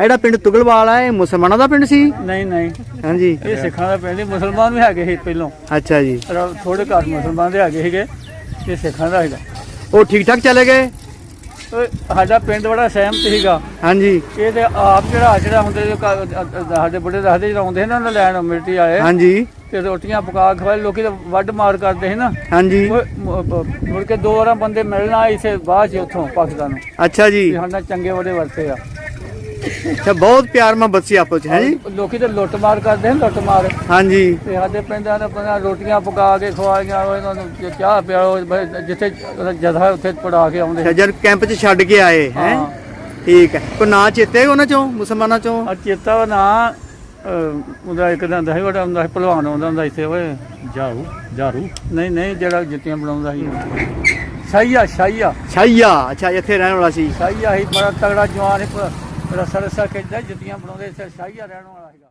ਜਿਹੜਾ ਪਿੰਡ ਤੁਗਲਵਾਲ ਹੈ ਇਹ ਮੁਸਲਮਾਨਾਂ ਦਾ ਪਿੰਡ ਸੀ? ਨਹੀਂ ਨਹੀਂ। ਹਾਂਜੀ। ਇਹ ਸਿੱਖਾਂ ਦਾ ਪਿੰਡ ਸੀ। ਮੁਸਲਮਾਨ ਵੀ ਹੈਗੇ ਸੀ ਪਹਿਲੋਂ। ਅੱਛਾ ਜੀ। ਪਰ ਥੋੜੇ ਘੱਟ ਮੁਸਲਮਾਨ ਦੇ ਹੈਗੇ ਸੀਗੇ। ਇਹ ਸਿੱਖਾਂ ਦਾ ਹੈਗਾ ਉਹ ਠੀਕ ਠਾਕ ਚਲੇ ਗਏ? ਸਾਡਾ ਪਿੰਡ ਬੜਾ ਸਹਿਮਤ ਸੀਗਾ। ਹਾਂਜੀ। ਇਹ ਤੇ ਆਪ ਜਿਹੜਾ ਜਿਹੜਾ ਹੁੰਦੇ ਅ- ਅ- ਸਾਡੇ ਬੁੱਢੇ ਦੱਸਦੇ ਜਦੋਂ ਆਉਂਦੇ ਸੀ ਨਾ ਉਹਨਾਂ ਲੈਣ ਮਿਲਟੀ ਆਏ ਹਾਂਜੀ। ਤੇ ਰੋਟੀਆਂ ਪਕਾ ਕੇ ਖਵਾਏ ਲੋਕੀ ਤਾਂ ਵੱਡ ਮਾਰ ਕਰਦੇ ਸੀ ਨਾ। ਹਾਂਜੀ। ਮ- ਮੁੜ ਕੇ ਦੋ ਵਾਰਾਂ ਬੰਦੇ ਮਿਲਣਾ ਇਸੇ ਬਾਅਦ ਚ ਉੱਥੋਂ ਪਾਕਿਸਤਾਨ। ਅੱਛਾ ਜੀ। ਵੀ ਸਾਡੇ ਚੰਗੇ ਬੜੇ ਵਰਤੇ ਆ। ਅੱਛਾ ਬਹੁਤ ਪਿਆਰ ਮੁਹੱਬਤ ਸੀ ਆਪਸ ਚ ਹੈ ਜੀ? ਲੋਕੀ ਤਾਂ ਲੁੱਟ ਮਾਰ ਕਰਦੇ ਨੇ ਲੁੱਟ ਮਾਰ। ਹਾਂਜੀ। ਤੇ ਸਾਡੇ ਪਿੰਡਾਂ ਦੇ ਬੰਦਾ ਰੋਟੀਆਂ ਪਕਾ ਕੇ ਖਵਾਈਆਂ ਉਹ ਇਹਨਾਂ ਨੂੰ ਚਾਹ ਪਿਆਓ ਜਿੱਥੇ ਜਥਾ ਉੱਥੇ ਪੜਾ ਕੇ ਆਉਂਦੇ। ਅੱਛਾ ਜਦ ਕੈਂਪ ਚ ਛੱਡ ਕੇ ਆਏ ਹੈ। ਠੀਕ ਹੈ। ਕੋਈ ਨਾਂ ਚੇਤੇ ਉਹਨਾਂ ਚੋਂ ਮੁਸਲਮਾਨਾਂ ਚੋਂ? ਚੇਤਾ ਦਾ ਨਾਂ ਉਹਦਾ ਇੱਕ ਦਾ ਹੁੰਦਾ ਸੀ ਬੜਾ ਹੁੰਦਾ ਸੀ ਪਹਿਲਵਾਨ ਆਉਂਦਾ ਹੁੰਦਾ ਇੱਥੇ ਓਏ। ਜਾਰੂ ਜਾਰੂ ਨਹੀਂ ਨਹੀਂ ਜਿਹੜਾ ਜੁੱਤੀਆਂ ਬਣਾਉਂਦਾ ਸੀ। ਸ਼ਾਈਆ ਸ਼ਾਈਆ ਛਾਈਆ ਅੱਛਾ ਇੱਥੇ ਰਹਿਣ ਵਾਲਾ ਸੀ। ਸ਼ਾਈਆ ਹੀ ਬੜਾ ਤਗੜਾ ਜਵਾਨ ਸੀ ਰਸਾ ਬੜਾ ਖੇਡਦਾ ਜੁੱਤੀਆਂ ਬਣਾਉਂਦੇ ਇੱਥੇ ਸ਼ਾਹੀਆ ਰਹਿਣ ਵਾਲਾ ਸੀਗਾ।